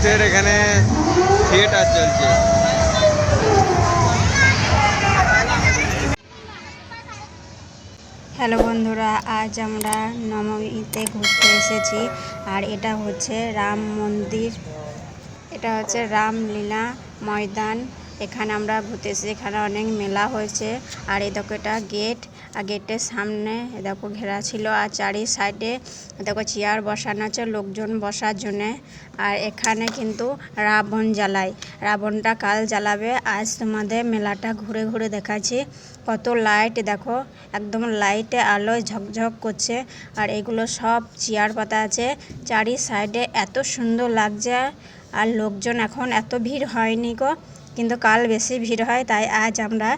ভূতের এখানে থিয়েটার চলছে। হ্যালো বন্ধুরা, আজ আমরা নবমীতে ঘুরতে এসেছি আর এটা হচ্ছে রাম মন্দির। এটা হচ্ছে রামলীলা ময়দান। এখানে আমরা ঘুরতে এসেছি। এখানে অনেক মেলা হয়েছে। আর এই দেখো গেট। আর গেটের সামনে দেখো ঘেরা ছিল, আর চারি সাইডে দেখো চেয়ার বসানো আছে, লোকজন বসার জন্যে। আর এখানে কিন্তু রাবণ জ্বালায়। রাবণটা কাল জ্বালাবে, আজ তোমাদের মেলাটা ঘুরে ঘুরে দেখাচ্ছি। কত লাইট দেখো, একদম লাইটে আলোয় ঝকঝক করছে। আর এগুলো সব চেয়ার পাতা আছে। চারি সাইডে এত সুন্দর লাগছে, আর লোকজন এখন এত ভিড় হয়নি গো। কিন্তু কাল বেশি ভিড় হয়, তাই আজ আমরা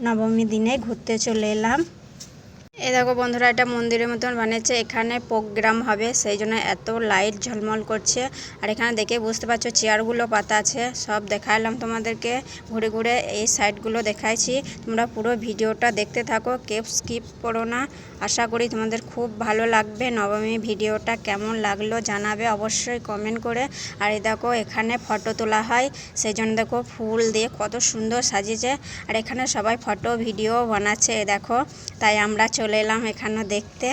নবমী দিনে ঘুরতে চলে এলাম। এই দেখো বন্ধুরা, এটা মন্দিরের মতন বানিয়েছে। এখানে প্রোগ্রাম হবে, সেই জন্য এত লাইট ঝলমল করছে। আর এখানে দেখে বুঝতে পারছ, চেয়ারগুলো পাতা আছে, সব দেখালাম তোমাদেরকে। ঘুরে ঘুরে এই সাইডগুলো দেখাইছি। তোমরা পুরো ভিডিওটা দেখতে থাকো, কেউ স্কিপ করো না। আশা করি তোমাদের খুব ভালো লাগবে। নবমী ভিডিওটা কেমন লাগল জানাবে অবশ্যই কমেন্ট করে। আর এই দেখো, এখানে ফটো তোলা হয়, সেই জন্য দেখো ফুল দিয়ে কত সুন্দর সাজিয়েছে। আর এখানে সবাই ফটো, ভিডিও বানাচ্ছে এ দেখো। তাই আমরা চলে এলাম এখানে দেখতে।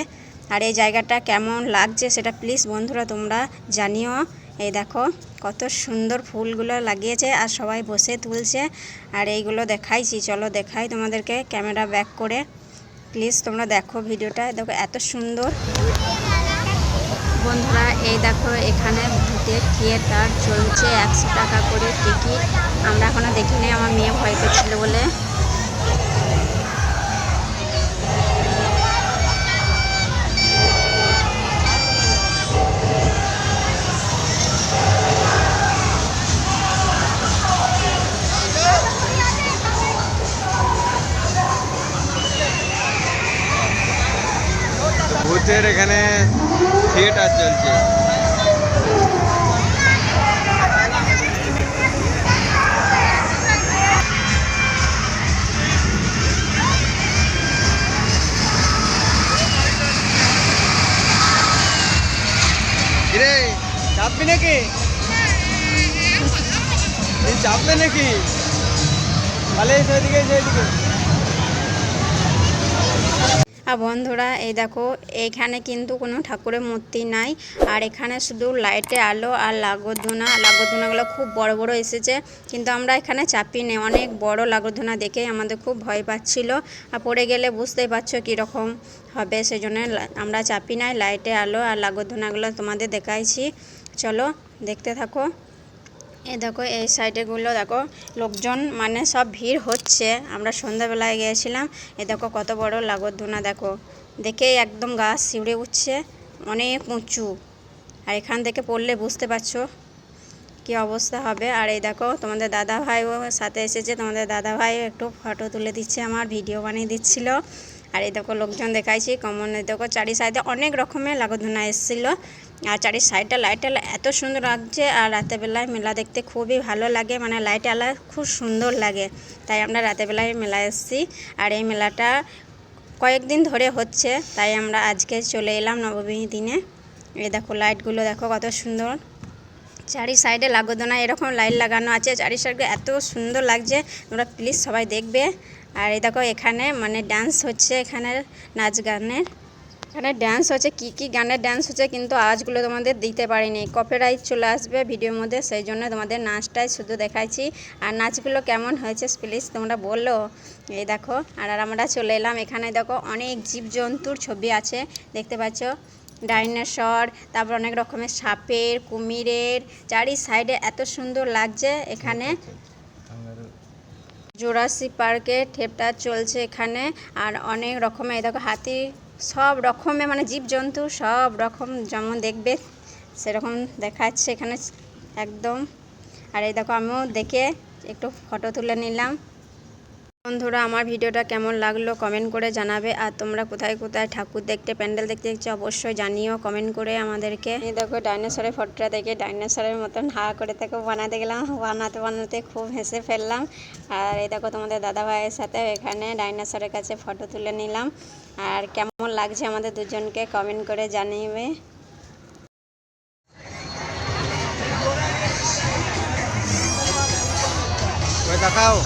আর এই জায়গাটা কেমন লাগছে সেটা প্লিজ বন্ধুরা তোমরা জানিও। এই দেখো, কত সুন্দর ফুলগুলো লাগিয়েছে আর সবাই বসে তুলছে। আর এইগুলো দেখাইছি, চলো দেখাই তোমাদেরকে ক্যামেরা ব্যাক করে। প্লিজ তোমরা দেখো ভিডিওটা, দেখো এত সুন্দর। বন্ধুরা, এই দেখো এখানে ভূতের থিয়েটার চলছে, একশো টাকা করে টিকিট। আমরা এখনও দেখিনি, আমার মেয়ে ভয় করছিল বলে। ভূতের এখানে থিয়েটার চলছে। কিরে চাপবি নাকি? চাপবে নাকি? তাহলে সেদিকে সেদিকে আর বন্ধুরা, এই দেখো এইখানে কিন্তু কোনো ঠাকুরের মূর্তি নাই। আর এখানে শুধু লাইটে আলো আর লাগোধুনা লাগোধুনাগুলো খুব বড় বড় এসেছে, কিন্তু আমরা এখানে চাপি নেই। অনেক বড় লাগোধুনা দেখে আমাদের খুব ভয় পাচ্ছিল। আর পড়ে গেলে বুঝতেই পারছ কীরকম হবে সেই জন্য আমরা চাপি নাই। লাইটে আলো আর লাগোধুনাগুলো তোমাদের দেখাইছি। চলো, দেখতে থাকো। এই দেখো, এই সাইডেগুলো দেখো, লোকজন মানে সব ভিড় হচ্ছে। আমরা সন্ধ্যাবেলায় গিয়েছিলাম। এ দেখো, কত বড় লাগরধুনা, দেখো। দেখেই একদম গাছ শিউড়ে উঠছে, অনেক উঁচু। আর এখান থেকে পড়লে বুঝতে পারছ কি অবস্থা হবে। আর এই দেখো, তোমাদের দাদা ভাইও সাথে এসেছে। তোমাদের দাদা ভাই একটু ফটো তুলে দিচ্ছে, আমার ভিডিও বানিয়ে দিচ্ছিল। আর এই দেখো লোকজন দেখাইছি, কমন দেখো চারি সাইডে অনেক রকমের লাগধুনা এসেছিল। আর চারি সাইডটা লাইট আলা এত সুন্দর লাগছে আর রাতের বেলায় মেলা দেখতে খুবই ভালো লাগে মানে লাইট আলা খুব সুন্দর লাগে। তাই আমরা রাতের বেলায় মেলা এসেছি আর এই মেলাটা কয়েকদিন ধরে হচ্ছে, তাই আমরা আজকে চলে এলাম নবমী দিনে। এই দেখো লাইটগুলো দেখো কত সুন্দর। চারি সাইডে লাগোদনা এরকম লাইট লাগানো আছে, চারি সাইডে এত সুন্দর লাগছে, তোমরা প্লিজ সবাই দেখবে। আর এই দেখো এখানে মানে ডান্স হচ্ছে এখানে নাচ গানের। এখানে ড্যান্স হচ্ছে, কি কি গানের ড্যান্স হচ্ছে কিন্তু আওয়াজগুলো তোমাদের দিতে পারিনি। কপিরাইট চলে আসবে ভিডিওর মধ্যে, সেই জন্য তোমাদের নাচটাই শুধু দেখাইছি। আর নাচগুলো কেমন হয়েছে প্লিজ তোমরা বলল এই দেখো, আর আর আমরা চলে এলাম এখানে দেখো অনেক জীবজন্তুর ছবি আছে, দেখতে পাচ্ছ? ডাইনোসর, তারপর অনেক রকমের সাপের, কুমিরের, চারি সাইডে এত সুন্দর লাগছে এখানে। জোরাসি পার্কে ঠেপটা চলছে এখানে, আর অনেক রকমের দেখো হাতি, সব রকমের মানে জীবজন্তু, সব রকম যেমন দেখবে, সেরকম দেখাচ্ছে এখানে একদম। আর এই দেখো আমিও দেখে একটু ফটো তুলে নিলাম। বন্ধুরা, আমার ভিডিওটা কেমন লাগল কমেন্ট করে জানাবে। আর তোমরা কোথায় কোথায় ঠাকুর দেখতে, প্যান্ডেল দেখতে দেখছ অবশ্যই জানিও কমেন্ট করে আমাদেরকে। এই দেখো, ডাইনোসরের ফটোটা দেখে ডাইনোসরের মতন হা করে তাকে বানাতে গেলাম। বানাতে বানাতে খুব হেসে ফেললাম। আর এই দেখো, তোমাদের দাদা ভাইয়ের সাথে এখানে ডাইনোসরের কাছে ফটো তুলে নিলাম। আর কেমন লাগছে আমাদের দুজনকে কমেন্ট করে জানিবে। পয়সা খাও